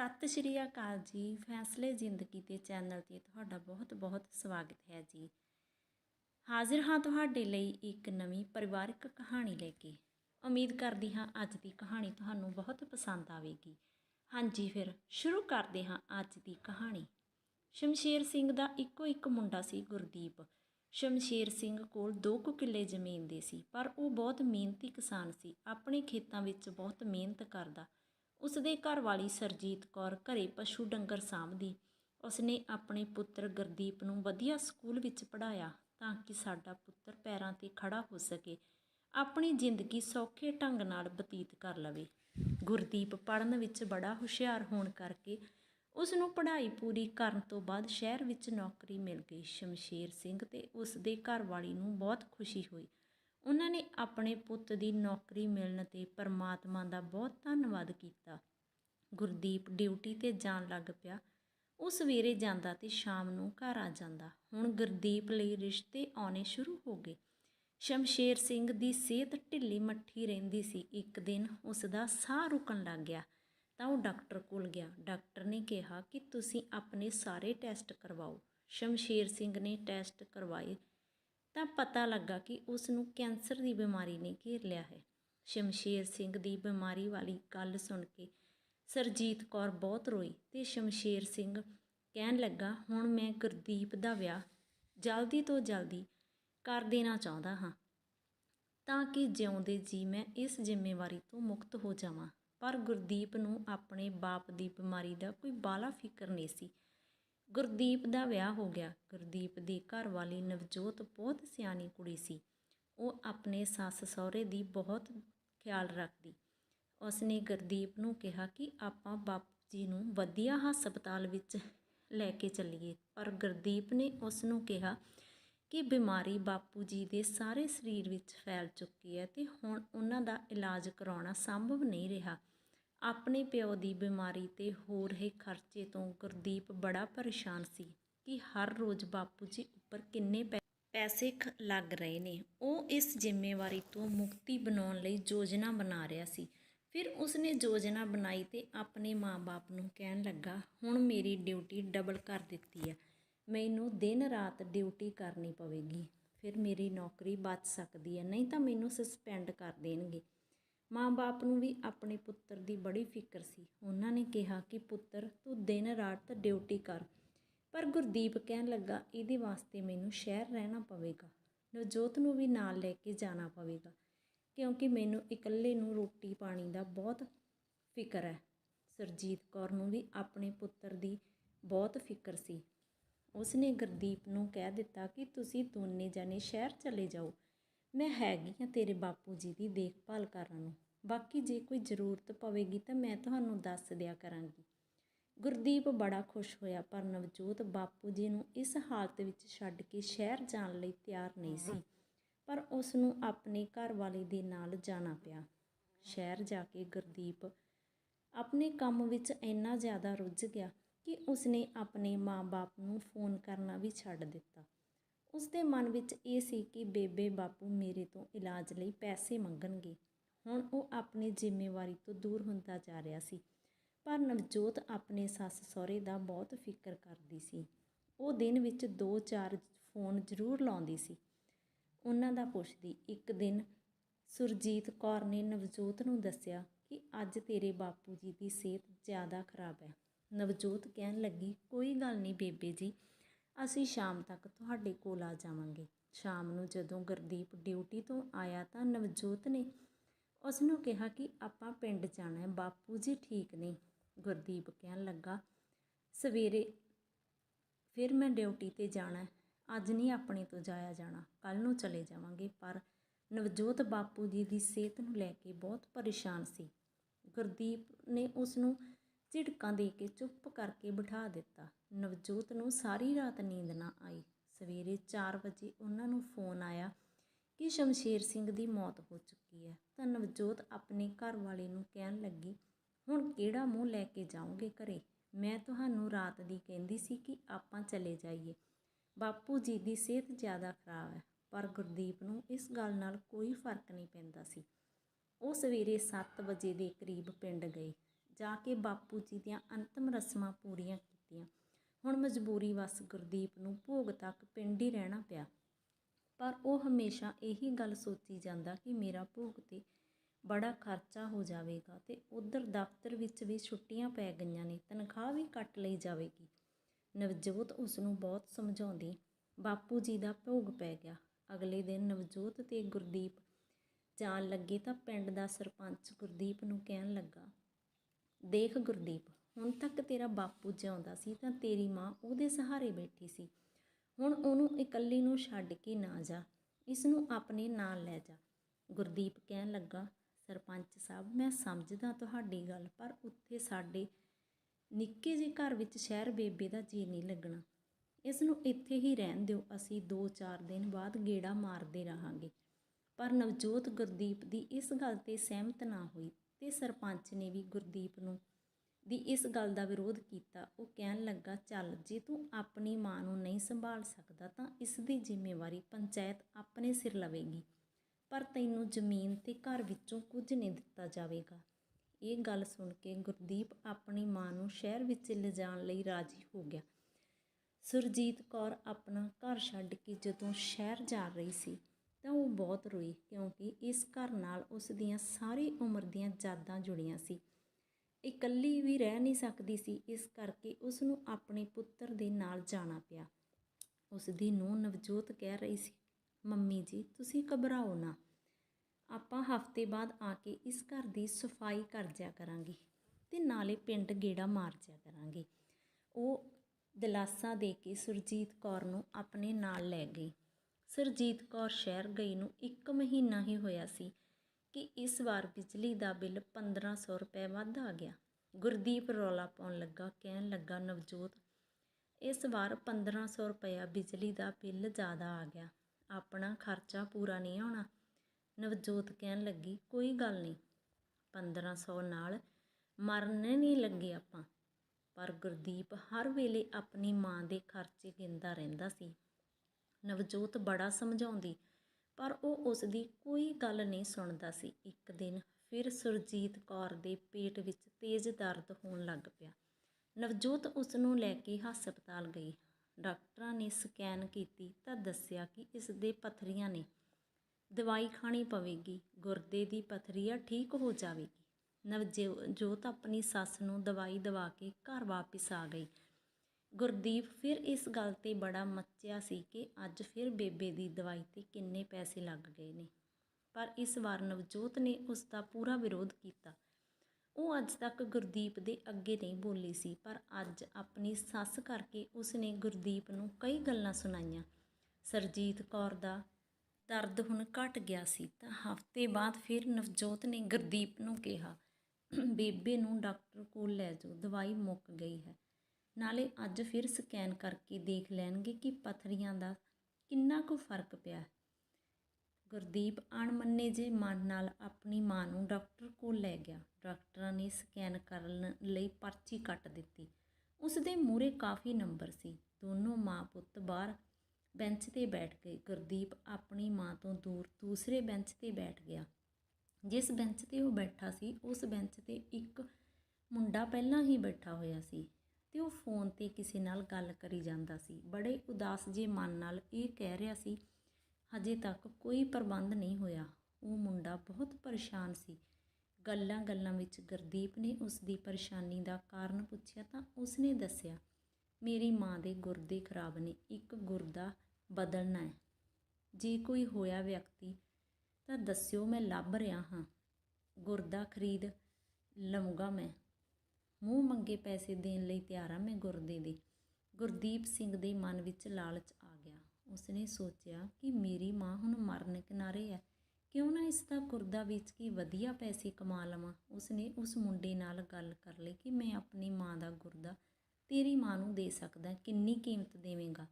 ਸਤਿ ਸ਼੍ਰੀ ਅਕਾਲ ਜੀ। ਫੈਸਲੇ ਜ਼ਿੰਦਗੀ ਦੇ ਚੈਨਲ ਤੇ ਤੁਹਾਡਾ ਬਹੁਤ-ਬਹੁਤ ਸਵਾਗਤ ਹੈ ਜੀ। ਹਾਜ਼ਰ ਹਾਂ ਤੁਹਾਡੇ ਲਈ ਇੱਕ ਨਵੀਂ ਪਰਿਵਾਰਕ ਕਹਾਣੀ ਲੈ ਕੇ। ਉਮੀਦ ਕਰਦੀ ਹਾਂ ਅੱਜ ਦੀ ਕਹਾਣੀ ਤੁਹਾਨੂੰ ਬਹੁਤ ਪਸੰਦ ਆਵੇਗੀ। ਹਾਂਜੀ, ਫਿਰ ਸ਼ੁਰੂ ਕਰਦੇ ਹਾਂ ਅੱਜ ਦੀ ਕਹਾਣੀ। ਸ਼ਮਸ਼ੇਰ ਸਿੰਘ ਦਾ ਇੱਕੋ ਇੱਕ ਮੁੰਡਾ ਸੀ ਗੁਰਦੀਪ। ਸ਼ਮਸ਼ੇਰ ਸਿੰਘ ਕੋਲ 2 ਕੁ ਕਿੱਲੇ ਜ਼ਮੀਨ ਦੇ ਸੀ, ਪਰ ਉਹ ਬਹੁਤ ਮਿਹਨਤੀ ਕਿਸਾਨ ਸੀ, ਆਪਣੇ ਖੇਤਾਂ ਵਿੱਚ ਬਹੁਤ ਮਿਹਨਤ ਕਰਦਾ। ਉਸਦੇ ਘਰ ਵਾਲੀ ਸਰਜੀਤ ਕੌਰ ਘਰੇ ਪਸ਼ੂ ਡੰਗਰ ਸਾਂਭਦੀ। ਉਸਨੇ ਆਪਣੇ ਪੁੱਤਰ ਗੁਰਦੀਪ ਨੂੰ ਵਧੀਆ ਸਕੂਲ ਵਿੱਚ ਪੜ੍ਹਾਇਆ ਤਾਂ ਕਿ ਸਾਡਾ ਪੁੱਤਰ ਪੈਰਾਂ ਤੇ ਖੜਾ ਹੋ ਸਕੇ। ਆਪਣੀ ਜ਼ਿੰਦਗੀ ਸੌਖੇ ਢੰਗ ਨਾਲ ਬਤੀਤ ਕਰ ਲਵੇ। ਗੁਰਦੀਪ ਪੜ੍ਹਨ ਵਿੱਚ ਬੜਾ ਹੁਸ਼ਿਆਰ ਹੋਣ ਕਰਕੇ ਉਸ ਨੂੰ ਪੜ੍ਹਾਈ ਪੂਰੀ ਕਰਨ ਤੋਂ ਬਾਅਦ ਸ਼ਹਿਰ ਵਿੱਚ ਨੌਕਰੀ ਮਿਲ ਗਈ। ਸ਼ਮਸ਼ੇਰ ਸਿੰਘ ਤੇ ਉਸ ਦੇ ਘਰ ਵਾਲੀ ਨੂੰ ਬਹੁਤ ਖੁਸ਼ੀ ਹੋਈ। ਉਹਨਾਂ ਨੇ ਆਪਣੇ ਪੁੱਤ ਦੀ ਨੌਕਰੀ ਮਿਲਣ ਤੇ ਪਰਮਾਤਮਾ ਦਾ ਬਹੁਤ ਧੰਨਵਾਦ ਕੀਤਾ। ਗੁਰਦੀਪ ਡਿਊਟੀ ਤੇ ਜਾਣ ਲੱਗ ਪਿਆ। ਉਹ ਸਵੇਰੇ ਜਾਂਦਾ ਤੇ ਸ਼ਾਮ ਨੂੰ ਘਰ ਆ ਜਾਂਦਾ। ਹੁਣ ਗੁਰਦੀਪ ਲਈ ਰਿਸ਼ਤੇ ਆਉਣੇ ਸ਼ੁਰੂ ਹੋ ਗਏ। ਸ਼ਮਸ਼ੇਰ ਸਿੰਘ ਦੀ ਸਿਹਤ ਢਿੱਲੀ ਮੱਠੀ ਰਹਿੰਦੀ ਸੀ। ਇੱਕ ਦਿਨ ਉਸ ਦਾ ਸਾਹ ਰੁਕਣ ਲੱਗ ਗਿਆ ਤਾਂ ਉਹ ਡਾਕਟਰ ਕੋਲ ਗਿਆ। ਡਾਕਟਰ ਨੇ ਕਿਹਾ ਕਿ ਤੁਸੀਂ ਆਪਣੇ ਸਾਰੇ ਟੈਸਟ ਕਰਵਾਓ। ਸ਼ਮਸ਼ੇਰ ਸਿੰਘ ਨੇ ਟੈਸਟ ਕਰਵਾਏ। ਤਾਂ ਪਤਾ ਲੱਗਾ ਕਿ ਉਸ ਨੂੰ ਕੈਂਸਰ ਦੀ ਬਿਮਾਰੀ ਨੇ ਘੇਰ ਲਿਆ ਹੈ। ਸ਼ਮਸ਼ੇਰ ਸਿੰਘ ਦੀ ਬਿਮਾਰੀ ਵਾਲੀ ਗੱਲ ਸੁਣ ਕੇ ਸਰਜੀਤ ਕੌਰ ਬਹੁਤ ਰੋਈ ਤੇ ਸ਼ਮਸ਼ੇਰ ਸਿੰਘ ਕਹਿਣ ਲੱਗਾ, ਹੁਣ ਮੈਂ ਗੁਰਦੀਪ ਦਾ ਵਿਆਹ ਜਲਦੀ ਤੋਂ ਜਲਦੀ ਕਰ ਦੇਣਾ ਚਾਹੁੰਦਾ ਹਾਂ, ਤਾਂ ਕਿ ਜਿਉਂਦੇ ਜੀ ਮੈਂ ਇਸ ਜ਼ਿੰਮੇਵਾਰੀ ਤੋਂ ਮੁਕਤ ਹੋ ਜਾਵਾਂ। ਪਰ ਗੁਰਦੀਪ ਨੂੰ ਆਪਣੇ ਬਾਪ ਦੀ ਬਿਮਾਰੀ ਦਾ ਕੋਈ ਬਾਲਾ ਫਿਕਰ ਨਹੀਂ ਸੀ। ਗੁਰਦੀਪ ਦਾ ਵਿਆਹ ਹੋ ਗਿਆ। ਗੁਰਦੀਪ ਦੀ ਘਰ ਵਾਲੀ ਨਵਜੋਤ ਬਹੁਤ ਸਿਆਣੀ ਕੁੜੀ ਸੀ। ਉਹ ਆਪਣੇ ਸੱਸ ਸਹੁਰੇ ਦੀ ਬਹੁਤ ਖਿਆਲ ਰੱਖਦੀ। ਉਸਨੇ ਗੁਰਦੀਪ ਨੂੰ ਕਿਹਾ ਕਿ ਆਪਾਂ ਬਾਪੂ ਜੀ ਨੂੰ ਵਧੀਆ ਹਸਪਤਾਲ ਵਿੱਚ ਲੈ ਕੇ ਚੱਲੀਏ। ਪਰ ਗੁਰਦੀਪ ਨੇ ਉਸ ਨੂੰ ਕਿਹਾ ਕਿ ਬਿਮਾਰੀ ਬਾਪੂ ਜੀ ਦੇ ਸਾਰੇ ਸਰੀਰ ਵਿੱਚ ਫੈਲ ਚੁੱਕੀ ਹੈ ਤੇ ਹੁਣ ਉਹਨਾਂ ਦਾ ਇਲਾਜ ਕਰਾਉਣਾ ਸੰਭਵ ਨਹੀਂ ਰਿਹਾ। ਆਪਣੇ ਪਿਓ ਦੀ ਬਿਮਾਰੀ ਤੇ ਹੋ ਰਹੇ ਖਰਚੇ ਤੋਂ ਗੁਰਦੀਪ ਬੜਾ ਪਰੇਸ਼ਾਨ ਸੀ ਕਿ ਹਰ ਰੋਜ਼ ਬਾਪੂ ਜੀ ਉੱਪਰ ਕਿੰਨੇ ਪੈ- ਪੈਸੇ ਖ- ਲੱਗ ਰਹੇ ਨੇ। ਉਹ ਇਸ ਜ਼ਿੰਮੇਵਾਰੀ ਤੋਂ ਮੁਕਤੀ ਬਣਾਉਣ ਲਈ ਯੋਜਨਾ ਬਣਾ ਰਿਹਾ ਸੀ। ਫਿਰ ਉਸਨੇ ਯੋਜਨਾ ਬਣਾਈ ਤੇ ਆਪਣੇ ਮਾਂ-ਬਾਪ ਨੂੰ ਕਹਿਣ ਲੱਗਾ, ਹੁਣ ਮੇਰੀ ਡਿਊਟੀ ਡਬਲ ਕਰ ਦਿੱਤੀ ਹੈ ਮੈਨੂੰ ਦਿਨ ਰਾਤ ਡਿਊਟੀ ਕਰਨੀ ਪਵੇਗੀ। ਫਿਰ ਮੇਰੀ ਨੌਕਰੀ ਬਚ ਸਕਦੀ ਹੈ ਨਹੀਂ ਤਾਂ ਮੈਨੂੰ ਸਸਪੈਂਡ ਕਰ ਦੇਣਗੇ। ਮਾਂ-ਬਾਪ ਨੂੰ ਵੀ ਆਪਣੇ ਪੁੱਤਰ ਦੀ ਬੜੀ ਫਿਕਰ ਸੀ। ਉਹਨਾਂ ਨੇ ਕਿਹਾ ਕਿ, ਪੁੱਤਰ, ਤੂੰ ਦਿਨ ਰਾਤ ਡਿਊਟੀ ਕਰ। ਪਰ ਗੁਰਦੀਪ ਕਹਿਣ ਲੱਗਾ, ਇਹਦੇ ਵਾਸਤੇ ਮੈਨੂੰ ਸ਼ਹਿਰ ਰਹਿਣਾ ਪਵੇਗਾ। ਨਵਜੋਤ ਨੂੰ ਵੀ ਨਾਲ ਲੈ ਕੇ ਜਾਣਾ ਪਵੇਗਾ, ਕਿਉਂਕਿ ਮੈਨੂੰ ਇਕੱਲੇ ਨੂੰ ਰੋਟੀ ਪਾਣੀ ਦਾ ਬਹੁਤ ਫਿਕਰ ਹੈ। ਸਰਜੀਤ ਕੌਰ ਨੂੰ ਵੀ ਆਪਣੇ ਪੁੱਤਰ ਦੀ ਬਹੁਤ ਫਿਕਰ ਸੀ। ਉਸਨੇ ਗੁਰਦੀਪ ਨੂੰ ਕਹਿ ਦਿੱਤਾ ਕਿ, ਤੁਸੀਂ ਦੋਨੇ ਜਾਣੇ ਸ਼ਹਿਰ ਚਲੇ ਜਾਓ। ਮੈਂ ਹੈਗੀ ਹਾਂ ਤੇਰੇ ਬਾਪੂ ਜੀ ਦੀ ਦੇਖਭਾਲ ਕਰਨ ਨੂੰ। ਬਾਕੀ ਜੇ ਕੋਈ ਜ਼ਰੂਰਤ ਪਵੇਗੀ ਤਾਂ ਮੈਂ ਤੁਹਾਨੂੰ ਦੱਸ ਦਿਆ ਕਰਾਂਗੀ। ਗੁਰਦੀਪ ਬੜਾ ਖੁਸ਼ ਹੋਇਆ, ਪਰ ਨਵਜੋਤ ਬਾਪੂ ਜੀ ਨੂੰ ਇਸ ਹਾਲਤ ਵਿੱਚ ਛੱਡ ਕੇ ਸ਼ਹਿਰ ਜਾਣ ਲਈ ਤਿਆਰ ਨਹੀਂ ਸੀ। ਪਰ ਉਸ ਨੂੰ ਆਪਣੇ ਘਰ ਵਾਲੇ ਦੇ ਨਾਲ ਜਾਣਾ ਪਿਆ। ਸ਼ਹਿਰ ਜਾ ਕੇ ਗੁਰਦੀਪ ਆਪਣੇ ਕੰਮ ਵਿੱਚ ਇੰਨਾ ਜ਼ਿਆਦਾ ਰੁੱਝ ਗਿਆ ਕਿ ਉਸਨੇ ਆਪਣੇ ਮਾਂ-ਬਾਪ ਨੂੰ ਫੋਨ ਕਰਨਾ ਵੀ ਛੱਡ ਦਿੱਤਾ। ਉਸ ਦੇ ਮਨ ਵਿੱਚ ਇਹ ਸੀ ਕਿ ਬੇਬੇ ਬਾਪੂ ਮੇਰੇ ਤੋਂ ਇਲਾਜ ਲਈ ਪੈਸੇ ਮੰਗਣਗੇ। ਹੁਣ ਉਹ ਆਪਣੀ ਜ਼ਿੰਮੇਵਾਰੀ ਤੋਂ ਦੂਰ ਹੁੰਦਾ ਜਾ ਰਿਹਾ ਸੀ, ਪਰ ਨਵਜੋਤ ਆਪਣੇ ਸੱਸ ਸਹੁਰੇ ਦਾ ਬਹੁਤ ਫਿਕਰ ਕਰਦੀ ਸੀ। ਉਹ ਦਿਨ ਵਿੱਚ 2-4 ਫੋਨ ਜ਼ਰੂਰ ਲਾਉਂਦੀ ਸੀ। ਉਹਨਾਂ ਦਾ ਪੁੱਛਦੀ, ਇੱਕ ਦਿਨ ਸੁਰਜੀਤ ਕੌਰ ਨੇ ਨਵਜੋਤ ਨੂੰ ਦੱਸਿਆ ਕਿ ਅੱਜ ਤੇਰੇ ਬਾਪੂ ਜੀ ਦੀ ਸਿਹਤ ਜ਼ਿਆਦਾ ਖਰਾਬ ਹੈ। ਨਵਜੋਤ ਕਹਿਣ ਲੱਗੀ, ਕੋਈ ਗੱਲ ਨਹੀਂ ਬੇਬੇ ਜੀ ਅਸੀਂ ਸ਼ਾਮ ਤੱਕ ਤੁਹਾਡੇ ਕੋਲ ਆ ਜਾਵਾਂਗੇ। ਸ਼ਾਮ ਨੂੰ ਜਦੋਂ ਗੁਰਦੀਪ ਡਿਊਟੀ ਤੋਂ ਆਇਆ ਤਾਂ ਨਵਜੋਤ ਨੇ ਉਸ ਨੂੰ ਕਿਹਾ ਕਿ ਆਪਾਂ ਪਿੰਡ ਜਾਣਾ ਹੈ, ਬਾਪੂ ਜੀ ਠੀਕ ਨਹੀਂ ਗੁਰਦੀਪ ਕਹਿਣ ਲੱਗਾ, ਸਵੇਰੇ ਫਿਰ ਮੈਂ ਡਿਊਟੀ ਤੇ ਜਾਣਾ ਅੱਜ ਨਹੀਂ ਆਪਣੇ ਤੋਂ ਜਾਇਆ ਜਾਣਾ ਕੱਲ ਨੂੰ ਚਲੇ ਜਾਵਾਂਗੇ। ਪਰ ਨਵਜੋਤ ਬਾਪੂ ਜੀ ਦੀ ਸਿਹਤ ਨੂੰ ਲੈ ਕੇ ਬਹੁਤ ਪਰੇਸ਼ਾਨ ਸੀ। ਗੁਰਦੀਪ ਨੇ ਉਸ ਨੂੰ ਝਿੜਕਾਂ ਦੇ ਕੇ ਚੁੱਪ ਕਰਕੇ ਬਿਠਾ ਦਿੱਤਾ। ਨਵਜੋਤ ਨੂੰ ਸਾਰੀ ਰਾਤ ਨੀਂਦ ਨਾ ਆਈ। ਸਵੇਰੇ 4 ਵਜੇ ਉਹਨਾਂ ਨੂੰ ਫੋਨ ਆਇਆ ਕਿ ਸ਼ਮਸ਼ੇਰ ਸਿੰਘ ਦੀ ਮੌਤ ਹੋ ਚੁੱਕੀ ਹੈ। ਤਾਂ ਨਵਜੋਤ ਆਪਣੇ ਘਰ ਵਾਲੇ ਨੂੰ ਕਹਿਣ ਲੱਗੀ, ਹੁਣ ਕਿਹੜਾ ਮੂੰਹ ਲੈ ਕੇ ਜਾਓਗੇ ਘਰੇ? ਮੈਂ ਤੁਹਾਨੂੰ ਰਾਤ ਦੀ ਕਹਿੰਦੀ ਸੀ ਕਿ ਆਪਾਂ ਚਲੇ ਜਾਈਏ। ਬਾਪੂ ਜੀ ਦੀ ਸਿਹਤ ਜ਼ਿਆਦਾ ਖਰਾਬ ਹੈ, ਪਰ ਗੁਰਦੀਪ ਨੂੰ ਇਸ ਗੱਲ ਨਾਲ ਕੋਈ ਫ਼ਰਕ ਨਹੀਂ ਪੈਂਦਾ ਸੀ। ਉਹ ਸਵੇਰੇ 7 ਵਜੇ ਦੇ ਕਰੀਬ ਪਿੰਡ ਗਏ। ਜਾ ਕੇ ਬਾਪੂ ਜੀ ਦੀਆਂ ਅੰਤਮ ਰਸਮਾਂ ਪੂਰੀਆਂ ਕੀਤੀਆਂ। ਹੁਣ ਮਜਬੂਰੀ ਵਸ ਗੁਰਦੀਪ ਨੂੰ ਭੋਗ ਤੱਕ ਪਿੰਡ ਹੀ ਰਹਿਣਾ ਪਿਆ। ਪਰ ਉਹ ਹਮੇਸ਼ਾ ਇਹੀ ਗੱਲ ਸੋਚੀ ਜਾਂਦਾ ਕਿ ਮੇਰਾ ਭੋਗ ਤੇ ਬੜਾ ਖਰਚਾ ਹੋ ਜਾਵੇਗਾ ਤੇ ਉਧਰ ਦਫ਼ਤਰ ਵਿੱਚ ਵੀ ਛੁੱਟੀਆਂ ਪੈ ਗਈਆਂ ਨੇ, ਤਨਖਾਹ ਵੀ ਕੱਟ ਲਈ ਜਾਵੇਗੀ। ਨਵਜੋਤ ਉਸ ਨੂੰ ਬਹੁਤ ਸਮਝਾਉਂਦੀ, ਬਾਪੂ ਜੀ ਦਾ ਭੋਗ ਪੈ ਗਿਆ। ਅਗਲੇ ਦਿਨ ਨਵਜੋਤ ਤੇ ਗੁਰਦੀਪ ਜਾਣ ਲੱਗੇ ਤਾਂ ਪਿੰਡ ਦਾ ਸਰਪੰਚ ਗੁਰਦੀਪ ਨੂੰ ਕਹਿਣ ਲੱਗਾ ਦੇਖ ਗੁਰਦੀਪ, ਹੁਣ ਤੱਕ ਤੇਰਾ ਬਾਪੂ ਜਿਉਂਦਾ ਸੀ ਤਾਂ ਤੇਰੀ ਮਾਂ ਉਹਦੇ ਸਹਾਰੇ ਬੈਠੀ ਸੀ। ਹੁਣ ਉਹਨੂੰ ਇਕੱਲੀ ਨੂੰ ਛੱਡ ਕੇ ਨਾ ਜਾ ਇਸ ਨੂੰ ਆਪਣੇ ਨਾਲ ਲੈ ਜਾ। ਗੁਰਦੀਪ ਕਹਿਣ ਲੱਗਾ, ਸਰਪੰਚ ਸਾਹਿਬ, ਮੈਂ ਸਮਝਦਾ ਤੁਹਾਡੀ ਗੱਲ, ਪਰ ਉੱਥੇ ਸਾਡੇ ਨਿੱਕੇ ਜਿਹੇ ਘਰ ਵਿੱਚ ਸ਼ਹਿਰ ਬੇਬੇ ਦਾ ਜੀ ਨਹੀਂ ਲੱਗਣਾ। ਇਸ ਨੂੰ ਇੱਥੇ ਹੀ ਰਹਿਣ ਦਿਓ, ਅਸੀਂ 2-4 ਦਿਨ ਬਾਅਦ ਗੇੜਾ ਮਾਰਦੇ ਰਹਾਂਗੇ। ਪਰ ਨਵਜੋਤ ਗੁਰਦੀਪ ਦੀ ਇਸ ਗੱਲ ਤੇ ਸਹਿਮਤ ਨਾ ਹੋਈ। ਤੇ ਸਰਪੰਚ ਨੇ ਵੀ ਗੁਰਦੀਪ ਨੂੰ ਦੀ ਇਸ ਗੱਲ ਦਾ ਵਿਰੋਧ ਕੀਤਾ। ਉਹ ਕਹਿਣ ਲੱਗਾ, ਚੱਲ, ਜੇ ਤੂੰ ਆਪਣੀ ਮਾਂ ਨੂੰ ਨਹੀਂ ਸੰਭਾਲ ਸਕਦਾ ਤਾਂ ਇਸ ਦੀ ਜ਼ਿੰਮੇਵਾਰੀ ਪੰਚਾਇਤ ਆਪਣੇ ਸਿਰ ਲਵੇਗੀ। ਪਰ ਤੈਨੂੰ ਜ਼ਮੀਨ ਤੇ ਘਰ ਵਿੱਚੋਂ ਕੁਝ ਨਹੀਂ ਦਿੱਤਾ ਜਾਵੇਗਾ। ਇਹ ਗੱਲ ਸੁਣ ਕੇ ਗੁਰਦੀਪ ਆਪਣੀ ਮਾਂ ਨੂੰ ਸ਼ਹਿਰ ਵਿੱਚ ਲਿਜਾਣ ਲਈ ਰਾਜੀ ਹੋ ਗਿਆ। ਸੁਰਜੀਤ ਕੌਰ ਆਪਣਾ ਘਰ ਛੱਡ ਕੇ ਜਦੋਂ ਸ਼ਹਿਰ ਜਾ ਰਹੀ ਸੀ ਤਾਂ ਉਹ ਬਹੁਤ ਰੋਈ ਕਿਉਂਕਿ ਇਸ ਘਰ ਨਾਲ ਉਸ ਦੀਆਂ ਸਾਰੀ ਉਮਰ ਦੀਆਂ ਯਾਦਾਂ ਜੁੜੀਆਂ ਸੀ। ਇਕੱਲੀ ਵੀ ਰਹਿ ਨਹੀਂ ਸਕਦੀ ਸੀ, ਇਸ ਕਰਕੇ ਉਸ ਨੂੰ ਆਪਣੇ ਪੁੱਤਰ ਦੇ ਨਾਲ ਜਾਣਾ ਪਿਆ। ਉਸ ਦੀ ਨੂੰਹ ਨਵਜੋਤ ਕਹਿ ਰਹੀ ਸੀ, ਮੰਮੀ ਜੀ, ਤੁਸੀਂ ਘਬਰਾਓ ਨਾ। ਆਪਾਂ ਹਫ਼ਤੇ ਬਾਅਦ ਆ ਕੇ ਇਸ ਘਰ ਦੀ ਸਫ਼ਾਈ ਕਰ ਜਿਆ ਕਰਾਂਗੇ ਤੇ ਨਾਲੇ ਪਿੰਡ ਗੇੜਾ ਮਾਰ ਜਿਆ ਕਰਾਂਗੇ। ਉਹ ਦਿਲਾਸਾ ਦੇ ਕੇ ਸੁਰਜੀਤ ਕੌਰ ਨੂੰ ਆਪਣੇ ਨਾਲ ਲੈ ਗਈ। ਸੁਰਜੀਤ ਕੌਰ ਸ਼ਹਿਰ ਗਈ ਨੂੰ ਇੱਕ ਮਹੀਨਾ ਹੀ ਹੋਇਆ ਸੀ ਕਿ ਇਸ ਵਾਰ ਬਿਜਲੀ ਦਾ ਬਿੱਲ 1500 ਰੁਪਏ ਵੱਧ ਆ ਗਿਆ। ਗੁਰਦੀਪ ਰੌਲਾ ਪਾਉਣ ਲੱਗਾ, ਕਹਿਣ ਲੱਗਾ, ਨਵਜੋਤ, ਇਸ ਵਾਰ 1500 ਰੁਪਇਆ ਬਿਜਲੀ ਦਾ ਬਿੱਲ ਜ਼ਿਆਦਾ ਆ ਗਿਆ। ਆਪਣਾ ਖਰਚਾ ਪੂਰਾ ਨਹੀਂ ਆਉਣਾ। ਨਵਜੋਤ ਕਹਿਣ ਲੱਗੀ, ਕੋਈ ਗੱਲ ਨਹੀਂ। 1500 ਨਾਲ ਮਰਨ ਨਹੀਂ ਲੱਗੇ ਆਪਾਂ। ਪਰ ਗੁਰਦੀਪ ਹਰ ਵੇਲੇ ਆਪਣੀ ਮਾਂ ਦੇ ਖਰਚੇ ਗਿਣਦਾ ਰਹਿੰਦਾ ਸੀ। ਨਵਜੋਤ ਬੜਾ ਸਮਝਾਉਂਦੀ, ਪਰ ਉਹ ਉਸ ਦੀ ਕੋਈ ਗੱਲ ਨਹੀਂ ਸੁਣਦਾ ਸੀ। ਇੱਕ ਦਿਨ ਫਿਰ ਸੁਰਜੀਤ ਕੌਰ ਦੇ ਪੇਟ ਵਿੱਚ ਤੇਜ਼ ਦਰਦ ਹੋਣ ਲੱਗ ਪਿਆ। ਨਵਜੋਤ ਉਸ ਨੂੰ ਲੈ ਕੇ ਹਸਪਤਾਲ ਗਈ। ਡਾਕਟਰਾਂ ਨੇ ਸਕੈਨ ਕੀਤੀ ਤਾਂ ਦੱਸਿਆ ਕਿ ਇਸ ਦੇ ਪਥਰੀਆਂ ਨੇ ਦਵਾਈ ਖਾਣੀ ਪਵੇਗੀ, ਗੁਰਦੇ ਦੀ ਪਥਰੀਆ ਠੀਕ ਹੋ ਜਾਵੇਗੀ। ਨਵਜੋਤ ਆਪਣੀ ਸੱਸ ਨੂੰ ਦਵਾਈ ਦਵਾ ਕੇ ਘਰ ਵਾਪਸ ਆ ਗਈ। ਗੁਰਦੀਪ ਫਿਰ ਇਸ ਗੱਲ ਤੇ ਬੜਾ ਮੱਚਿਆ ਸੀ ਕਿ ਅੱਜ ਫਿਰ ਬੇਬੇ ਦੀ ਦਵਾਈ ਤੇ ਕਿੰਨੇ ਪੈਸੇ ਲੱਗ ਗਏ ਨੇ। ਪਰ ਇਸ ਵਾਰ ਨਵਜੋਤ ਨੇ ਉਸ ਦਾ ਪੂਰਾ ਵਿਰੋਧ ਕੀਤਾ। ਉਹ ਅੱਜ ਤੱਕ ਗੁਰਦੀਪ ਦੇ ਅੱਗੇ ਨਹੀਂ ਬੋਲੀ ਸੀ, ਪਰ ਅੱਜ ਆਪਣੀ ਸੱਸ ਕਰਕੇ ਉਸ ਨੇ ਗੁਰਦੀਪ ਨੂੰ ਕਈ ਗੱਲਾਂ ਸੁਣਾਈਆਂ। ਸਰਜੀਤ ਕੌਰ ਦਾ ਦਰਦ ਹੁਣ ਘਟ ਗਿਆ ਸੀ, ਤਾਂ ਹਫ਼ਤੇ ਬਾਅਦ ਫਿਰ ਨਵਜੋਤ ਨੇ ਗੁਰਦੀਪ ਨੂੰ ਕਿਹਾ, ਬੇਬੇ ਨੂੰ ਡਾਕਟਰ ਕੋਲ ਲੈ ਜਾਓ, ਦਵਾਈ ਮੁੱਕ ਗਈ ਹੈ। ਨਾਲੇ ਅੱਜ ਫਿਰ ਸਕੈਨ ਕਰਕੇ ਦੇਖ ਲੈਣਗੇ ਕਿ ਪਥਰੀਆਂ ਦਾ ਕਿੰਨਾ ਕੁ ਫ਼ਰਕ ਪਿਆ ਗੁਰਦੀਪ ਅਣਮੰਨੇ ਜੇ ਮਨ ਨਾਲ ਆਪਣੀ ਮਾਂ ਨੂੰ ਡਾਕਟਰ ਕੋਲ ਲੈ ਗਿਆ। ਡਾਕਟਰਾਂ ਨੇ ਸਕੈਨ ਕਰਨ ਲਈ ਪਰਚੀ ਕੱਟ ਦਿੱਤੀ। ਉਸ ਦੇ ਮੂਹਰੇ ਕਾਫੀ ਨੰਬਰ ਸੀ। ਦੋਨੋਂ ਮਾਂ ਪੁੱਤ ਬਾਹਰ ਬੈਂਚ ਤੇ ਬੈਠ ਗਏ। ਗੁਰਦੀਪ ਆਪਣੀ ਮਾਂ ਤੋਂ ਦੂਰ ਦੂਸਰੇ ਬੈਂਚ ਤੇ ਬੈਠ ਗਿਆ। ਜਿਸ ਬੈਂਚ ਤੇ ਉਹ ਬੈਠਾ ਸੀ, ਉਸ ਬੈਂਚ ਤੇ ਇੱਕ ਮੁੰਡਾ ਪਹਿਲਾਂ ਹੀ ਬੈਠਾ ਹੋਇਆ ਸੀ। ਤੇ ਉਹ ਫੋਨ ਤੇ ਕਿਸੇ ਨਾਲ ਗੱਲ ਕਰੀ ਜਾਂਦਾ ਸੀ। ਬੜੇ ਉਦਾਸ ਜੇ ਮਨ ਨਾਲ ਇਹ ਕਹਿ ਰਿਹਾ ਸੀ, ਹਜੇ ਤੱਕ ਕੋਈ ਪ੍ਰਬੰਧ ਨਹੀਂ ਹੋਇਆ। ਉਹ ਮੁੰਡਾ ਬਹੁਤ ਪਰੇਸ਼ਾਨ ਸੀ। ਗੱਲਾਂ ਗੱਲਾਂ ਵਿੱਚ ਗੁਰਦੀਪ ਨੇ ਉਸ ਦੀ ਪਰੇਸ਼ਾਨੀ ਦਾ ਕਾਰਨ ਪੁੱਛਿਆ ਤਾਂ ਉਸ ਨੇ ਦੱਸਿਆ, ਮੇਰੀ ਮਾਂ ਦੇ ਗੁਰਦੇ ਖਰਾਬ ਨੇ, ਇੱਕ ਗੁਰਦਾ ਬਦਲਣਾ ਹੈ। ਜੇ ਕੋਈ ਹੋਇਆ ਵਿਅਕਤੀ, ਤਾਂ ਦੱਸਿਓ ਮੈਂ ਲੱਭ ਰਿਹਾ ਹਾਂ। ਗੁਰਦਾ ਖਰੀਦ ਲਵਾਂਗਾ ਮੈਂ। ਮੂੰਹ ਮੰਗੇ ਪੈਸੇ ਦੇਣ ਲਈ ਤਿਆਰ ਹਾਂ ਮੈਂ ਗੁਰਦੇ ਦੇ। ਗੁਰਦੀਪ ਸਿੰਘ ਦੇ ਮਨ ਵਿੱਚ ਲਾਲਚ ਆ ਗਿਆ। ਉਸਨੇ ਸੋਚਿਆ ਕਿ ਮੇਰੀ ਮਾਂ ਹੁਣ ਮਰਨ ਕਿਨਾਰੇ ਹੈ ਕਿਉਂ ਨਾ ਇਸ ਦਾ ਗੁਰਦਾ ਵੇਚ ਕੇ ਵਧੀਆ ਪੈਸੇ ਕਮਾ ਲਵਾਂ। ਉਸਨੇ ਉਸ ਮੁੰਡੇ ਨਾਲ ਗੱਲ ਕਰ ਲਈ ਕਿ ਮੈਂ ਆਪਣੀ ਮਾਂ ਦਾ ਗੁਰਦਾ ਤੇਰੀ ਮਾਂ ਨੂੰ ਦੇ ਸਕਦਾ, ਕਿੰਨੀ ਕੀਮਤ ਦੇਵੇਂਗਾ।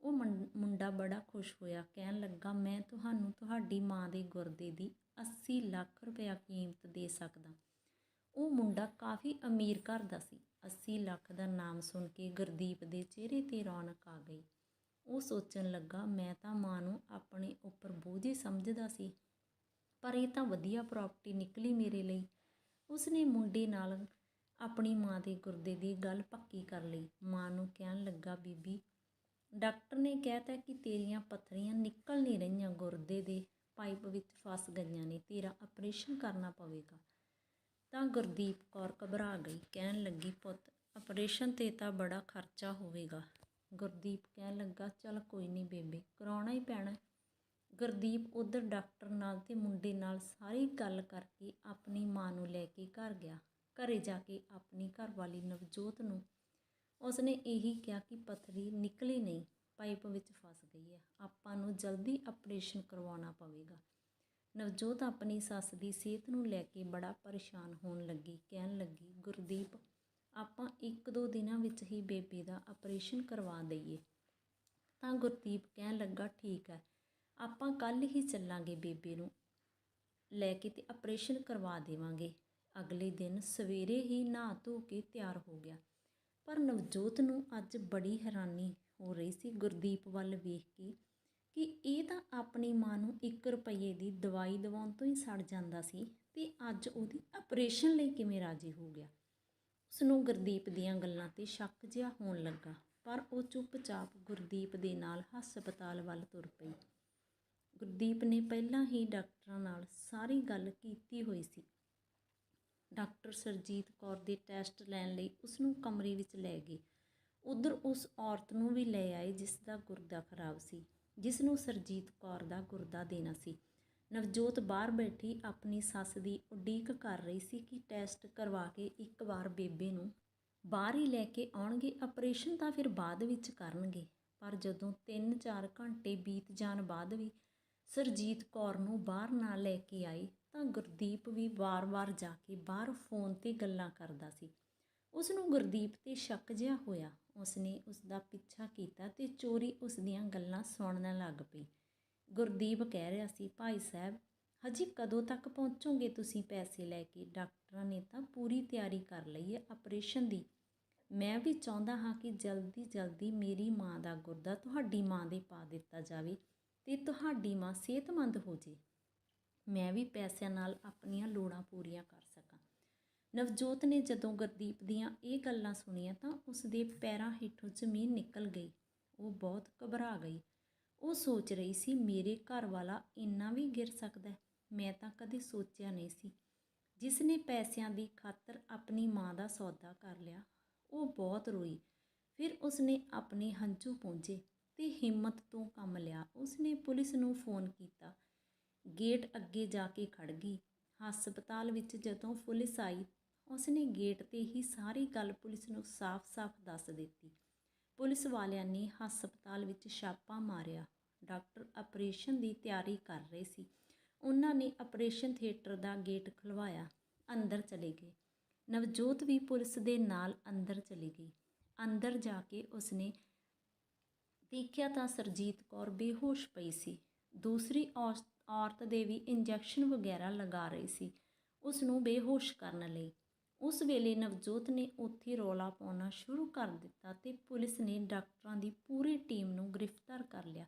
ਉਹ ਮੁੰ- ਮੁੰਡਾ ਬੜਾ ਖੁਸ਼ ਹੋਇਆ, ਕਹਿਣ ਲੱਗਾ, ਮੈਂ ਤੁਹਾਨੂੰ ਤੁਹਾਡੀ ਮਾਂ ਦੇ ਗੁਰਦੇ ਦੀ 80 ਲੱਖ ਰੁਪਇਆ ਕੀਮਤ ਦੇ ਸਕਦਾ। ਉਹ ਮੁੰਡਾ ਕਾਫੀ ਅਮੀਰ ਘਰ ਦਾ ਸੀ। 80 ਲੱਖ ਦਾ ਨਾਮ ਸੁਣ ਕੇ ਗੁਰਦੀਪ ਦੇ ਚਿਹਰੇ ਤੇ ਰੌਣਕ ਆ ਗਈ। ਉਹ ਸੋਚਣ ਲੱਗਾ, ਮੈਂ ਤਾਂ ਮਾਂ ਨੂੰ ਆਪਣੇ ਉੱਪਰ ਬੋਝ ਸਮਝਦਾ ਸੀ, ਪਰ ਇਹ ਤਾਂ ਵਧੀਆ ਪ੍ਰਾਪਰਟੀ ਨਿਕਲੀ ਮੇਰੇ ਲਈ। ਉਸਨੇ ਮੁੰਡੇ ਨਾਲ ਆਪਣੀ ਮਾਂ ਦੇ ਗੁਰਦੇ ਦੀ ਗੱਲ ਪੱਕੀ ਕਰ ਲਈ। ਮਾਂ ਨੂੰ ਕਹਿਣ ਲੱਗਾ, ਬੀਬੀ, ਡਾਕਟਰ ਨੇ ਕਹਿਤਾ ਕਿ ਤੇਰੀਆਂ ਪੱਥਰੀਆਂ ਨਿਕਲ ਨਹੀਂ ਰਹੀਆਂ, ਗੁਰਦੇ ਦੇ ਪਾਈਪ ਵਿੱਚ ਫਸ ਗਈਆਂ ਨੇ, ਤੇਰਾ ਆਪਰੇਸ਼ਨ ਕਰਨਾ ਪਵੇਗਾ। ਤਾਂ ਗੁਰਦੀਪ ਕੌਰ ਘਬਰਾ ਗਈ, ਕਹਿਣ ਲੱਗੀ, ਪੁੱਤ ਆਪਰੇਸ਼ਨ ਤੇ ਤਾਂ ਬੜਾ ਖਰਚਾ ਹੋਵੇਗਾ। ਗੁਰਦੀਪ ਕਹਿਣ ਲੱਗਾ, ਚੱਲ ਕੋਈ ਨਹੀਂ ਬੇਬੇ, ਕਰਾਉਣਾ ਹੀ ਪੈਣਾ ਗੁਰਦੀਪ ਉਧਰ ਡਾਕਟਰ ਨਾਲ ਤੇ ਮੁੰਡੇ ਨਾਲ ਸਾਰੀ ਗੱਲ ਕਰਕੇ ਆਪਣੀ ਮਾਂ ਨੂੰ ਲੈ ਕੇ ਘਰ ਗਿਆ। ਘਰੇ ਜਾ ਕੇ ਆਪਣੀ ਘਰਵਾਲੀ ਨਵਜੋਤ ਨੂੰ ਉਸਨੇ ਇਹੀ ਕਿਹਾ ਕਿ ਪਥਰੀ ਨਿਕਲੀ ਨਹੀਂ, ਪਾਈਪ ਵਿੱਚ ਫਸ ਗਈ ਹੈ। ਆਪਾਂ ਨੂੰ ਜਲਦੀ ਆਪਰੇਸ਼ਨ ਕਰਵਾਉਣਾ ਪਵੇਗਾ। ਨਵਜੋਤ ਆਪਣੀ ਸੱਸ ਦੀ ਸਿਹਤ ਨੂੰ ਲੈ ਕੇ ਬੜਾ ਪਰੇਸ਼ਾਨ ਹੋਣ ਲੱਗੀ, ਕਹਿਣ ਲੱਗੀ, ਗੁਰਦੀਪ, ਆਪਾਂ ਇੱਕ ਦੋ ਦਿਨਾਂ ਵਿੱਚ ਹੀ ਬੇਬੇ ਦਾ ਆਪਰੇਸ਼ਨ ਕਰਵਾ ਦਈਏ। ਤਾਂ ਗੁਰਦੀਪ ਕਹਿਣ ਲੱਗਾ, ਠੀਕ ਹੈ, ਆਪਾਂ ਕੱਲ ਹੀ ਚੱਲਾਂਗੇ ਬੇਬੇ ਨੂੰ ਲੈ ਕੇ ਤੇ ਆਪਰੇਸ਼ਨ ਕਰਵਾ ਦੇਵਾਂਗੇ। ਅਗਲੇ ਦਿਨ ਸਵੇਰੇ ਹੀ ਨਹਾ ਧੋ ਕੇ ਤਿਆਰ ਹੋ ਗਿਆ। ਪਰ ਨਵਜੋਤ ਨੂੰ ਅੱਜ ਬੜੀ ਹੈਰਾਨੀ ਹੋ ਰਹੀ ਸੀ। ਗੁਰਦੀਪ ਵੱਲ ਵੇਖ ਕੇ ਕਿ ਇਹ ਤਾਂ ਆਪਣੀ ਮਾਂ ਨੂੰ 1 ਰੁਪਏ ਦੀ ਦਵਾਈ ਦਿਵਾਉਣ ਤੋਂ ਹੀ ਸੜ ਜਾਂਦਾ ਸੀ ਤੇ ਅੱਜ ਉਹਦੀ ਆਪਰੇਸ਼ਨ ਲਈ ਕਿਵੇਂ ਰਾਜੀ ਹੋ ਗਿਆ? ਉਸ ਨੂੰ ਗੁਰਦੀਪ ਦੀਆਂ ਗੱਲਾਂ ਤੇ ਸ਼ੱਕ ਜਿਹਾ ਹੋਣ ਲੱਗਾ, ਪਰ ਉਹ ਚੁੱਪਚਾਪ ਗੁਰਦੀਪ ਦੇ ਨਾਲ ਹਸਪਤਾਲ ਵੱਲ ਤੁਰ ਪਈ। ਗੁਰਦੀਪ ਨੇ ਪਹਿਲਾਂ ਹੀ ਡਾਕਟਰਾਂ ਨਾਲ ਸਾਰੀ ਗੱਲ ਕੀਤੀ ਹੋਈ ਸੀ। ਡਾਕਟਰ ਸਰਜੀਤ ਕੌਰ ਦੇ ਟੈਸਟ ਲੈਣ ਲਈ ਉਸ ਨੂੰ ਕਮਰੇ ਵਿੱਚ ਲੈ ਗਏ। ਉਧਰ ਉਸ ਔਰਤ ਨੂੰ ਵੀ ਲੈ ਆਏ, ਜਿਸ ਦਾ ਗੁਰਦਾ ਖਰਾਬ ਸੀ। ਜਿਸ ਨੂੰ ਸਰਜੀਤ ਕੌਰ ਦਾ ਗੁਰਦਾ ਦੇਣਾ ਸੀ। ਨਵਜੋਤ ਬਾਹਰ ਬੈਠੀ ਆਪਣੀ ਸੱਸ ਦੀ ਉਡੀਕ ਕਰ ਰਹੀ ਸੀ ਕਿ ਟੈਸਟ ਕਰਵਾ ਕੇ ਇੱਕ ਵਾਰ ਬੇਬੇ ਨੂੰ ਬਾਹਰ ਹੀ ਲੈ ਕੇ ਆਉਣਗੇ, ਆਪਰੇਸ਼ਨ ਤਾਂ ਫਿਰ ਬਾਅਦ ਵਿੱਚ ਕਰਨਗੇ। ਪਰ ਜਦੋਂ 3-4 ਘੰਟੇ ਬੀਤ ਜਾਣ ਬਾਅਦ ਵੀ ਸਰਜੀਤ ਕੌਰ ਨੂੰ ਬਾਹਰ ਨਾ ਲੈ ਕੇ ਆਈ, ਤਾਂ ਗੁਰਦੀਪ ਵੀ ਵਾਰ-ਵਾਰ ਜਾ ਕੇ ਬਾਹਰ ਫੋਨ ਤੇ ਗੱਲਾਂ ਕਰਦਾ ਸੀ। ਉਸ ਨੂੰ ਗੁਰਦੀਪ ਤੇ ਸ਼ੱਕ ਜਿਹਾ ਹੋਇਆ। ਉਸਨੇ ਉਸ ਦਾ ਪਿੱਛਾ ਕੀਤਾ ਤੇ ਚੋਰੀ ਉਸ ਦੀਆਂ ਗੱਲਾਂ ਸੁਣਨ ਲੱਗ ਪਈ। ਗੁਰਦੀਪ ਕਹਿ ਰਿਹਾ ਸੀ, ਭਾਈ ਸਾਹਿਬ, ਹਜੇ ਕਦੋਂ ਤੱਕ ਪਹੁੰਚੋਗੇ ਤੁਸੀਂ ਪੈਸੇ ਲੈ ਕੇ? ਡਾਕਟਰਾਂ ਨੇ ਤਾਂ ਪੂਰੀ ਤਿਆਰੀ ਕਰ ਲਈ ਹੈ ਆਪਰੇਸ਼ਨ ਦੀ। ਮੈਂ ਵੀ ਚਾਹੁੰਦਾ ਹਾਂ ਕਿ ਜਲਦੀ ਜਲਦੀ ਮੇਰੀ ਮਾਂ ਦਾ ਗੁਰਦਾ ਤੁਹਾਡੀ ਮਾਂ ਦੇ ਪਾ ਦਿੱਤਾ ਜਾਵੇ ਤੇ ਤੁਹਾਡੀ ਮਾਂ ਸਿਹਤਮੰਦ ਹੋ ਜੇ। ਮੈਂ ਵੀ ਪੈਸਿਆਂ ਨਾਲ ਆਪਣੀਆਂ ਲੋੜਾਂ ਪੂਰੀਆਂ ਕਰ ਸਕਾਂ। ਨਵਜੋਤ ਨੇ ਜਦੋਂ ਗੁਰਦੀਪ ਦੀਆਂ ਇਹ ਗੱਲਾਂ ਸੁਣੀਆਂ ਤਾਂ ਉਸ ਦੇ ਪੈਰਾਂ ਹੇਠੋਂ ਜ਼ਮੀਨ ਨਿਕਲ ਗਈ। ਉਹ ਬਹੁਤ ਘਬਰਾ ਗਈ। ਉਹ ਸੋਚ ਰਹੀ ਸੀ, ਮੇਰੇ ਘਰ ਵਾਲਾ ਇੰਨਾ ਵੀ ਗਿਰ ਸਕਦਾ ਮੈਂ ਤਾਂ ਕਦੇ ਸੋਚਿਆ ਨਹੀਂ ਸੀ। ਜਿਸ ਨੇ ਪੈਸਿਆਂ ਦੀ ਖਾਤਰ ਆਪਣੀ ਮਾਂ ਦਾ ਸੌਦਾ ਕਰ ਲਿਆ, ਉਹ ਬਹੁਤ ਰੋਈ। ਫਿਰ ਉਸਨੇ ਆਪਣੇ ਹੰਝੂ ਪੂੰਝੇ ਤੇ ਹਿੰਮਤ ਤੋਂ ਕੰਮ ਲਿਆ। ਉਸ ਨੇ ਪੁਲਿਸ ਨੂੰ ਫੋਨ ਕੀਤਾ। ਗੇਟ ਅੱਗੇ ਜਾ ਕੇ ਖੜ ਗਈ। ਹਸਪਤਾਲ ਵਿੱਚ ਜਦੋਂ ਪੁਲਿਸ ਆਈ, ਉਸਨੇ ਗੇਟ ਤੇ ਹੀ ਸਾਰੀ ਗੱਲ ਪੁਲਿਸ ਨੂੰ ਸਾਫ਼-ਸਾਫ਼ ਦੱਸ ਦਿੱਤੀ। ਪੁਲਿਸ ਵਾਲਿਆਂ ਨੇ ਹਸਪਤਾਲ ਵਿੱਚ ਛਾਪਾ ਮਾਰਿਆ। ਡਾਕਟਰ ਆਪਰੇਸ਼ਨ ਦੀ ਤਿਆਰੀ ਕਰ ਰਹੇ ਸੀ। ਉਹਨਾਂ ਨੇ ਆਪਰੇਸ਼ਨ ਥੀਏਟਰ ਦਾ ਗੇਟ ਖੁਲਵਾਇਆ ਅੰਦਰ ਚਲੇ ਗਏ। ਨਵਜੋਤ ਵੀ ਪੁਲਿਸ ਦੇ ਨਾਲ ਅੰਦਰ ਚਲੀ ਗਈ। ਅੰਦਰ ਜਾ ਕੇ ਉਸਨੇ ਦੇਖਿਆ ਤਾਂ ਸਰਜੀਤ ਕੌਰ ਬੇਹੋਸ਼ ਪਈ ਸੀ। ਦੂਸਰੀ ਔਸ- ਔਰਤ ਦੇ ਵੀ ਇੰਜੈਕਸ਼ਨ ਵਗੈਰਾ ਲਗਾ ਰਹੀ ਸੀ ਉਸ ਨੂੰ ਬੇਹੋਸ਼ ਕਰਨ ਲਈ। ਉਸ ਵੇਲੇ ਨਵਜੋਤ ਨੇ ਉੱਥੇ ਰੌਲਾ ਪਾਉਣਾ ਸ਼ੁਰੂ ਕਰ ਦਿੱਤਾ ਤੇ ਪੁਲਿਸ ਨੇ ਡਾਕਟਰਾਂ ਦੀ ਪੂਰੀ ਟੀਮ ਨੂੰ ਗ੍ਰਿਫਤਾਰ ਕਰ ਲਿਆ।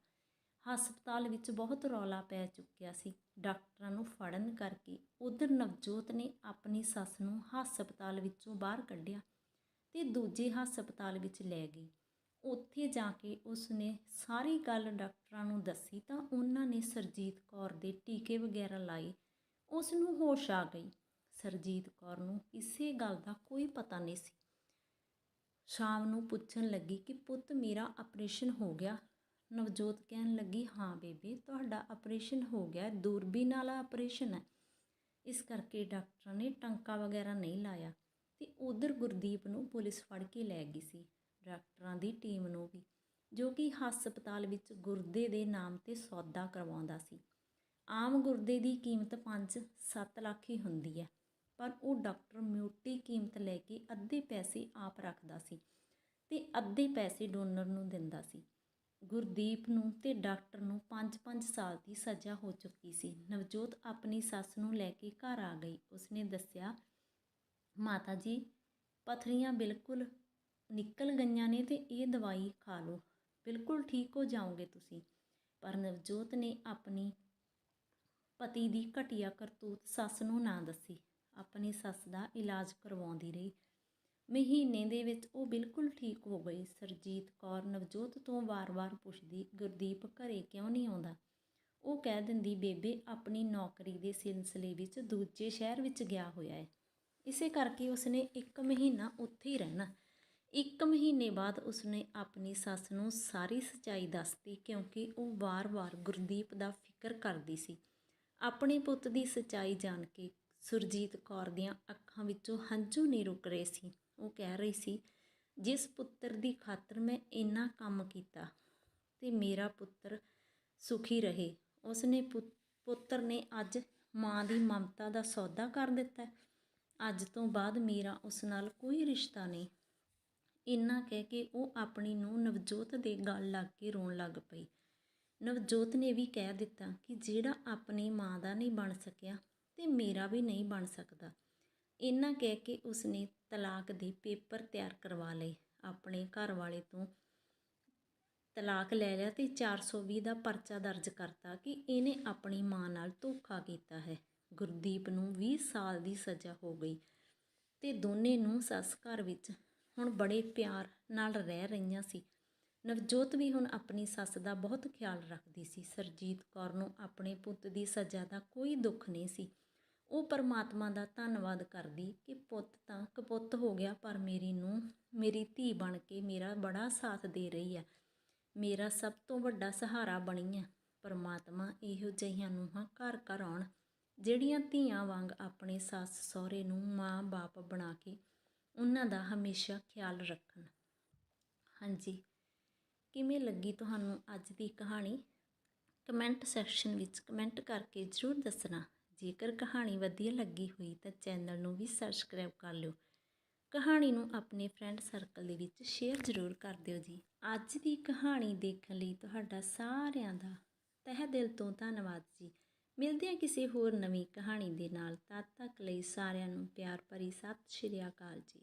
ਹਸਪਤਾਲ ਵਿੱਚ ਬਹੁਤ ਰੌਲਾ ਪੈ ਚੁੱਕਿਆ ਸੀ। ਡਾਕਟਰਾਂ ਨੂੰ ਫੜਨ ਕਰਕੇ ਉਧਰ ਨਵਜੋਤ ਨੇ ਆਪਣੀ ਸੱਸ ਨੂੰ ਹਸਪਤਾਲ ਵਿੱਚੋਂ ਬਾਹਰ ਕੱਢਿਆ ਤੇ ਦੂਜੇ ਹਸਪਤਾਲ ਵਿੱਚ ਲੈ ਗਈ। ਉੱਥੇ ਜਾ ਕੇ ਉਸ ਨੇ ਸਾਰੀ ਗੱਲ ਡਾਕਟਰਾਂ ਨੂੰ ਦੱਸੀ ਤਾਂ ਉਹਨਾਂ ਨੇ ਸਰਜੀਤ ਕੌਰ ਦੇ ਟੀਕੇ ਵਗੈਰਾ ਲਾਏ। ਉਸ ਨੂੰ ਹੋਸ਼ ਆ ਗਈ। ਸਰਜੀਤ ਕੌਰ ਨੂੰ ਕਿਸੇ ਗੱਲ ਦਾ ਕੋਈ ਪਤਾ ਨਹੀਂ ਸੀ। ਸ਼ਾਮ ਨੂੰ ਪੁੱਛਣ ਲੱਗੀ ਕਿ ਪੁੱਤ ਮੇਰਾ ਆਪਰੇਸ਼ਨ ਹੋ ਗਿਆ? ਨਵਜੋਤ ਕਹਿਣ ਲੱਗੀ, ਹਾਂ ਬੇਬੇ, ਤੁਹਾਡਾ ਆਪਰੇਸ਼ਨ ਹੋ ਗਿਆ। ਦੂਰਬੀਨ ਵਾਲਾ ਆਪਰੇਸ਼ਨ ਹੈ। ਇਸ ਕਰਕੇ ਡਾਕਟਰਾਂ ਨੇ ਟੰਕਾ ਵਗੈਰਾ ਨਹੀਂ ਲਾਇਆ ਤੇ ਉਧਰ ਗੁਰਦੀਪ ਨੂੰ ਪੁਲਿਸ ਫੜ ਕੇ ਲੈ ਗਈ ਸੀ। ਡਾਕਟਰਾਂ ਦੀ ਟੀਮ ਨੂੰ ਵੀ, ਜੋ ਕਿ ਹਸਪਤਾਲ ਵਿੱਚ ਗੁਰਦੇ ਦੇ ਨਾਮ ਤੇ ਸੌਦਾ ਕਰਵਾਉਂਦਾ ਸੀ। ਆਮ ਗੁਰਦੇ ਦੀ ਕੀਮਤ 5-7 ਲੱਖ ਹੀ ਹੁੰਦੀ ਹੈ, ਪਰ ਉਹ ਡਾਕਟਰ ਮਿਊਟੀ ਕੀਮਤ ਲੈ ਕੇ ਅੱਧੇ ਪੈਸੇ ਆਪ ਰੱਖਦਾ ਸੀ ਤੇ ਅੱਧੇ ਪੈਸੇ ਡੋਨਰ ਨੂੰ ਦਿੰਦਾ ਸੀ। ਗੁਰਦੀਪ ਨੂੰ ਤੇ ਡਾਕਟਰ ਨੂੰ 5-5 ਸਾਲ ਦੀ ਸਜ਼ਾ ਹੋ ਚੁੱਕੀ ਸੀ। ਨਵਜੋਤ ਆਪਣੀ ਸੱਸ ਨੂੰ ਲੈ ਕੇ ਘਰ ਆ ਗਈ। ਉਸਨੇ ਦੱਸਿਆ, ਮਾਤਾ ਜੀ, ਪਥਰੀਆਂ ਬਿਲਕੁਲ ਨਿਕਲ ਗਈਆਂ ਨੇ ਤੇ ਇਹ ਦਵਾਈ ਖਾ ਲਓ। ਬਿਲਕੁਲ ਠੀਕ ਹੋ ਜਾਓਗੇ ਤੁਸੀਂ। ਪਰ ਨਵਜੋਤ ਨੇ ਆਪਣੀ ਪਤੀ ਦੀ ਘਟੀਆ ਕਰਤੂਤ ਸੱਸ ਨੂੰ ਨਾ ਦੱਸੀ। ਆਪਣੀ ਸੱਸ ਦਾ ਇਲਾਜ ਕਰਵਾਉਂਦੀ ਰਹੀ। ਮਹੀਨੇ ਦੇ ਵਿੱਚ ਉਹ ਬਿਲਕੁਲ ਠੀਕ ਹੋ ਗਈ। ਸਰਜੀਤ ਕੌਰ ਨਵਜੋਤ ਤੋਂ ਵਾਰ-ਵਾਰ ਪੁੱਛਦੀ, ਗੁਰਦੀਪ, ਘਰੇ ਕਿਉਂ ਨਹੀਂ ਆਉਂਦਾ? ਉਹ ਕਹਿ ਦਿੰਦੀ, ਬੇਬੇ, ਆਪਣੀ ਨੌਕਰੀ ਦੇ ਸਿਲਸਿਲੇ ਵਿੱਚ ਦੂਜੇ ਸ਼ਹਿਰ ਵਿੱਚ ਗਿਆ ਹੋਇਆ ਹੈ ਇਸੇ ਕਰਕੇ ਉਸਨੇ ਇੱਕ ਮਹੀਨਾ ਉੱਥੇ ਹੀ ਰਹਿਣਾ। ਇੱਕ ਮਹੀਨੇ ਬਾਅਦ ਉਸਨੇ ਆਪਣੀ ਸੱਸ ਨੂੰ ਸਾਰੀ ਸੱਚਾਈ ਦੱਸਤੀ ਕਿਉਂਕਿ ਉਹ ਵਾਰ-ਵਾਰ ਗੁਰਦੀਪ ਦਾ ਫਿਕਰ ਕਰਦੀ ਸੀ। ਆਪਣੇ ਪੁੱਤ ਦੀ ਸੱਚਾਈ ਜਾਣ ਕੇ ਸੁਰਜੀਤ ਕੌਰ ਦੀਆਂ ਅੱਖਾਂ ਵਿੱਚੋਂ ਹੰਝੂ ਨਹੀਂ ਰੁਕ ਰਹੇ ਸੀ। ਉਹ ਕਹਿ ਰਹੀ ਸੀ, ਜਿਸ ਪੁੱਤਰ ਦੀ ਖਾਤਰ ਮੈਂ ਇੰਨਾ ਕੰਮ ਕੀਤਾ ਤੇ ਮੇਰਾ ਪੁੱਤਰ ਸੁਖੀ ਰਹੇ, ਉਸਨੇ ਪੁੱਤਰ ਨੇ ਅੱਜ ਮਾਂ ਦੀ ਮਮਤਾ ਦਾ ਸੌਦਾ ਕਰ ਦਿੱਤਾ। ਅੱਜ ਤੋਂ ਬਾਅਦ ਮੇਰਾ ਉਸ ਨਾਲ ਕੋਈ ਰਿਸ਼ਤਾ ਨਹੀਂ। ਇੰਨਾ ਕਹਿ ਕੇ ਉਹ ਆਪਣੀ ਨੂੰ ਨਵਜੋਤ ਦੇ ਗਲ ਲੱਗ ਕੇ ਰੋਣ ਲੱਗ ਪਈ। ਨਵਜੋਤ ਨੇ ਵੀ ਕਹਿ ਦਿੱਤਾ ਕਿ ਜਿਹੜਾ ਆਪਣੀ ਮਾਂ ਦਾ ਨਹੀਂ ਬਣ ਸਕਿਆ ਤੇ ਮੇਰਾ ਵੀ ਨਹੀਂ ਬਣ ਸਕਦਾ। ਇੰਨਾ ਕਹਿ ਕੇ ਉਸਨੇ ਤਲਾਕ ਦੇ ਪੇਪਰ ਤਿਆਰ ਕਰਵਾ ਲਏ। ਆਪਣੇ ਘਰ ਵਾਲੇ ਤੋਂ ਤਲਾਕ ਲੈ ਲਿਆ ਤੇ 420 ਦਾ ਪਰਚਾ ਦਰਜ ਕਰਤਾ ਕਿ ਇਹਨੇ ਆਪਣੀ ਮਾਂ ਨਾਲ ਧੋਖਾ ਕੀਤਾ ਹੈ। ਗੁਰਦੀਪ ਨੂੰ 20 ਸਾਲ ਦੀ ਸਜ਼ਾ ਹੋ ਗਈ ਤੇ ਦੋਨੇ ਨੂੰ ਸੱਸ ਘਰ ਵਿੱਚ ਹੁਣ ਬੜੇ ਪਿਆਰ ਨਾਲ ਰਹਿ ਰਹੀਆਂ ਸੀ। ਨਵਜੋਤ ਵੀ ਹੁਣ ਆਪਣੀ ਸੱਸ ਦਾ ਬਹੁਤ ਖਿਆਲ ਰੱਖਦੀ ਸੀ। ਸਰਜੀਤ ਕੌਰ ਨੂੰ ਆਪਣੇ ਪੁੱਤ ਦੀ ਸਜ਼ਾ ਦਾ ਕੋਈ ਦੁੱਖ ਨਹੀਂ ਸੀ। ਉਹ ਪਰਮਾਤਮਾ ਦਾ ਧੰਨਵਾਦ ਕਰਦੀ ਕਿ ਪੁੱਤ ਤਾਂ ਕਪੁੱਤ ਹੋ ਗਿਆ, ਪਰ ਮੇਰੀ ਨੂੰ ਮੇਰੀ ਧੀ ਬਣ ਕੇ ਮੇਰਾ ਬੜਾ ਸਾਥ ਦੇ ਰਹੀ ਹੈ। ਮੇਰਾ ਸਭ ਤੋਂ ਵੱਡਾ ਸਹਾਰਾ ਬਣੀ ਹੈ। ਪਰਮਾਤਮਾ ਇਹੋ ਜਿਹੀਆਂ ਨੂੰਹਾਂ ਘਰ ਘਰ ਆਉਣ, ਜਿਹੜੀਆਂ ਧੀਆਂ ਵਾਂਗ ਆਪਣੇ ਸੱਸ ਸਹੁਰੇ ਨੂੰ ਮਾਂ-ਬਾਪ ਬਣਾ ਕੇ ਉਹਨਾਂ ਦਾ ਹਮੇਸ਼ਾ ਖਿਆਲ ਰੱਖਣ। ਹਾਂਜੀ। ਕਿਵੇਂ ਲੱਗੀ ਤੁਹਾਨੂੰ ਅੱਜ ਦੀ ਕਹਾਣੀ? ਕਮੈਂਟ ਸੈਕਸ਼ਨ ਵਿੱਚ ਕਮੈਂਟ ਕਰਕੇ ਜ਼ਰੂਰ ਦੱਸਣਾ। ਜੇਕਰ ਕਹਾਣੀ ਵਧੀਆ ਲੱਗੀ ਹੋਈ ਤਾਂ ਚੈਨਲ ਨੂੰ ਵੀ ਸਬਸਕ੍ਰਾਈਬ ਕਰ ਲਿਓ। ਕਹਾਣੀ ਨੂੰ ਆਪਣੇ ਫਰੈਂਡ ਸਰਕਲ ਦੇ ਵਿੱਚ ਸ਼ੇਅਰ ਜ਼ਰੂਰ ਕਰ ਦਿਓ ਜੀ। ਅੱਜ ਦੀ ਕਹਾਣੀ ਦੇਖਣ ਲਈ ਤੁਹਾਡਾ ਸਾਰਿਆਂ ਦਾ ਤਹਿ ਦਿਲ ਤੋਂ ਧੰਨਵਾਦ ਜੀ। ਮਿਲਦੇ ਹਾਂ ਕਿਸੇ ਹੋਰ ਨਵੀਂ ਕਹਾਣੀ ਦੇ ਨਾਲ ਤਦ ਤੱਕ ਲਈ ਸਾਰਿਆਂ ਨੂੰ ਪਿਆਰ ਭਰੀ ਸਤਿ ਸ਼੍ਰੀ ਅਕਾਲ ਜੀ।